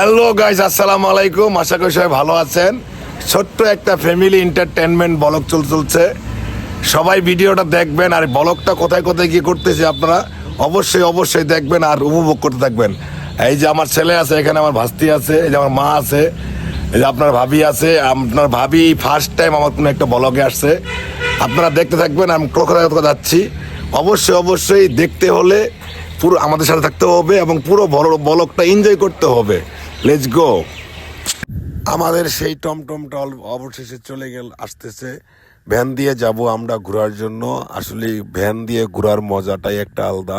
Hello guys আসসালামু আলাইকুম। আশা করি সবাই ভালো আছেন। ছোট্ট একটা ফ্যামিলি এন্টারটেনমেন্ট বলক চল চলছে। সবাই ভিডিওটা দেখবেন, আর বলকটা কোথায় কোথায় গিয়ে করতেছে আপনারা অবশ্যই অবশ্যই দেখবেন আর উপভোগ করতে থাকবেন। এই যে আমার ছেলে আছে, এখানে আমার ভাস্তি আছে, এই যে আমার মা আছে, এই যে আপনার ভাবি আছে, আপনার ভাবি ফার্স্ট টাইম আমার কোনো একটা ব্লগে আসছে। আপনারা দেখতে থাকবেন, আমি কোথায় কোথায় যাচ্ছি। অবশ্যই অবশ্যই দেখতে হলে পুরো আমাদের সাথে থাকতে হবে এবং পুরো বড় বলকটা এনজয় করতে হবে। লেটস গো আমাদের সেই টমটমটা অবশেষে চলে গেল, আসতেছে। ভ্যান দিয়ে যাব আমরা ঘোরার জন্য। আসলে ভ্যান দিয়ে ঘোরার মজাটাই একটা আলাদা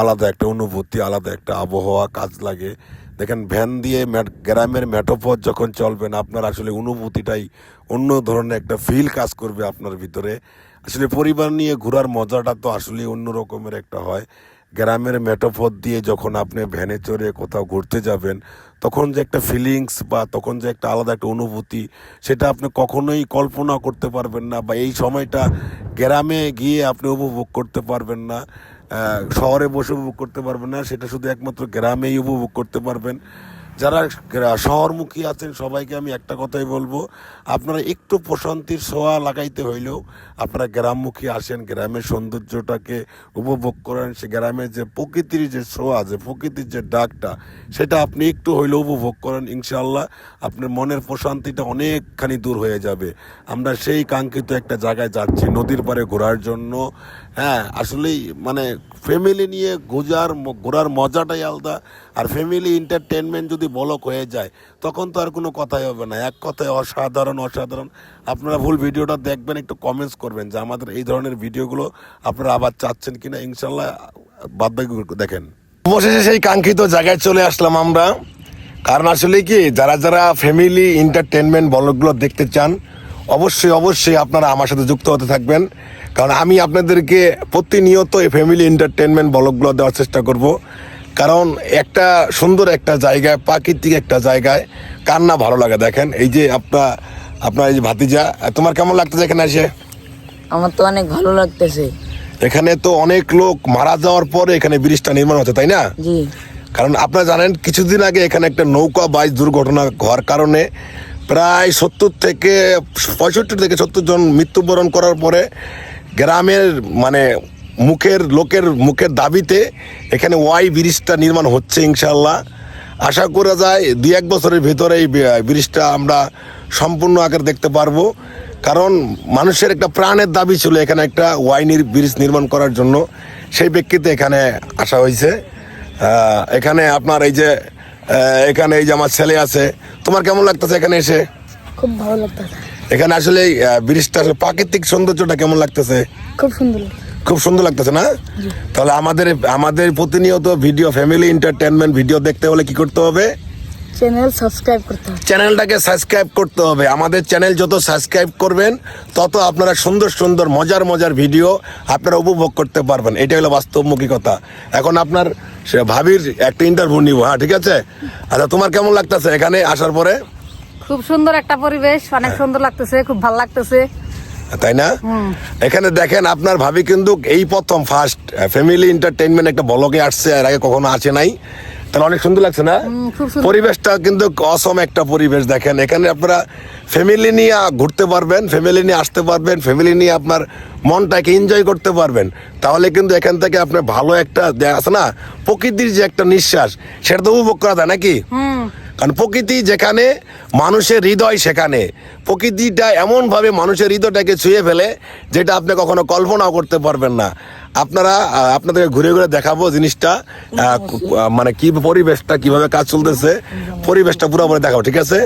আলাদা একটা অনুভূতি, আলাদা একটা আবহাওয়া, কাজ লাগে। দেখেন, ভ্যান দিয়ে গ্রামের মেটোপথ যখন চলবেন আপনার আসলে অনুভূতিটাই অন্য ধরনের একটা ফিল কাজ করবে আপনার ভিতরে। আসলে পরিবার নিয়ে ঘোরার মজাটা তো আসলে অন্য রকমের একটা হয়। গ্রামের মেটোপথ দিয়ে যখন আপনি ভ্যানে চড়ে কোথাও ঘুরতে যাবেন, তখন যে একটা ফিলিংস বা তখন যে একটা আলাদা একটা অনুভূতি, সেটা আপনি কখনোই কল্পনা করতে পারবেন না বা এই সময়টা গ্রামে গিয়ে আপনি উপভোগ করতে পারবেন না শহরে বসে উপভোগ করতে পারবেন না, সেটা শুধু একমাত্র গ্রামেই উপভোগ করতে পারবেন। যারা শহরমুখী আছেন, সবাইকে আমি একটা কথাই বলব। আপনারা একটু প্রশান্তির ছোঁয়া লাগাইতে হইলেও আপনারা গ্রামমুখী আসেন, গ্রামের সৌন্দর্যটাকে উপভোগ করেন। সে গ্রামের যে প্রকৃতির যে ছোঁয়া, যে প্রকৃতির যে ডাকটা, সেটা আপনি একটু হইলেও উপভোগ করেন ইনশাল্লাহ আপনার মনের প্রশান্তিটা অনেকখানি দূর হয়ে যাবে। আমরা সেই কাঙ্ক্ষিত একটা জায়গায় যাচ্ছি, নদীর পারে ঘোরার জন্য। হ্যাঁ আসলেই মানে ফ্যামিলি নিয়ে ঘোরার ঘোরার মজাটাই আলাদা। আর ফ্যামিলি এন্টারটেনমেন্ট যদি বলক হয়ে যায়, তখন তো আর কোনো কথাই হবে না। এক কথায় অসাধারণ অসাধারণ। আপনারা ভুল ভিডিওটা দেখবেন, একটু কমেন্টস করবেন যে আমাদের এই ধরনের ভিডিওগুলো আপনারা আবার চাচ্ছেন কিনা। ইনশাল্লাহ বাদ বাকি দেখেন। অবশেষে সেই কাঙ্ক্ষিত জায়গায় চলে আসলাম আমরা। কারণ আসলে কি, যারা যারা ফ্যামিলি এন্টারটেনমেন্ট ব্লগগুলো দেখতে চান, অবশ্যই অবশ্যই আপনারা আমার সাথে যুক্ত হতে থাকবেন। কারণ আমি আপনাদেরকে প্রতিনিয়ত এই ফ্যামিলি এন্টারটেনমেন্ট ব্লগগুলো দেওয়ার চেষ্টা করব। কারণ একটা সুন্দর একটা জায়গায় প্রাকৃতিক একটা জায়গায় কার না ভালো লাগে দেখেন? এই যে আপনার আপনার এই যে ভাতিজা তোমার কেমন লাগতেছে এখানে এসে? আমার তো অনেক ভালো লাগতেছে। এখানে তো অনেক লোক মারা যাওয়ার পরে এখানে ব্রিজটা নির্মাণ হচ্ছে তাই না? জি। কারণ আপনারা জানেন কিছুদিন আগে এখানে একটা নৌকা বাইচ দুর্ঘটনা হওয়ার কারণে প্রায় সত্তর থেকে পঁয়ষট্টি থেকে সত্তর জন মৃত্যুবরণ করার পরে গ্রামের মানে মুখের, লোকের, মুখের দাবিতে এখানে ওয়াই ব্রিজটা নির্মাণ হচ্ছে ইনশাল্লাহ আশা করা যায় দুই এক বছরের ভিতরে এই ব্রিজটা আমরা সম্পূর্ণ আকার দেখতে পারব। কারণ মানুষের একটা প্রাণের দাবি ছিল এখানে একটা ওয়াইনির ব্রিজ নির্মাণ করার জন্য। সেই প্রেক্ষিতে এখানে আসা হয়েছে। এখানে আপনার এই যে এখানে এই যে আমার ছেলে আছে। তোমার কেমন লাগতেছে এখানে এসে? খুব ভালো লাগতেছে। এখানে আসলে ব্রিজটা প্রাকৃতিক সৌন্দর্যটা কেমন লাগতেছে? খুব সুন্দর খুব সুন্দর লাগতেছে না? তাহলে আমাদের আমাদের প্রতিনিয়ত ভিডিও ফ্যামিলি এন্টারটেনমেন্ট ভিডিও দেখতে হলে কি করতে হবে? চ্যানেল সাবস্ক্রাইব করতে হবে। চ্যানেলটাকে সাবস্ক্রাইব করতে হবে। আমাদের চ্যানেল যত সাবস্ক্রাইব করবেন তত আপনারা সুন্দর সুন্দর মজার মজার ভিডিও আপনারা উপভোগ করতে পারবেন। এটা হলো বাস্তবমুখী কথা। এখন আপনার সে ভাবির একটা ইন্টারভিউ নিব হ্যাঁ ঠিক আছে? আচ্ছা তোমার কেমন লাগতেছে এখানে আসার পরে? খুব সুন্দর একটা পরিবেশ অনেক সুন্দর লাগতেছে খুব ভালো লাগতেছে। তাই না? এখানে দেখেন আপনার ভাবি কিন্তু এই প্রথম ফার্স্ট ফ্যামিলি এন্টারটেইনমেন্ট একটা ব্লগে আসছে এর আগে কখনো আসে নাই। তাহলে অনেক সুন্দর লাগছে না? পরিবেশটা কিন্তু অসম একটা পরিবেশ দেখেন। এখানে আপনারা ফ্যামিলি নিয়ে ঘুরতে পারবেন ফ্যামিলি নিয়ে আসতে পারবেন ফ্যামিলি নিয়ে আপনার মনটাকে এনজয় করতে পারবেন। তাহলে কিন্তু এখান থেকে আপনার ভালো একটা আছে না প্রকৃতির যে একটা নিঃশ্বাস সেটা তো উপভোগ করা যায় নাকি? কারণ প্রকৃতি যেখানে, মানুষের হৃদয় সেখানে। প্রকৃতিটা এমনভাবে মানুষের হৃদয়টাকে ছুঁয়ে ফেলে, যেটা আপনি কখনো কল্পনাও করতে পারবেন না। আপনারা আপনাদেরকে ঘুরে ঘুরে দেখাবো জিনিসটা মানে কি পরিবেশটা, কীভাবে কাজ চলতেছে, পরিবেশটা পুরোপুরি দেখাবো, ঠিক আছে?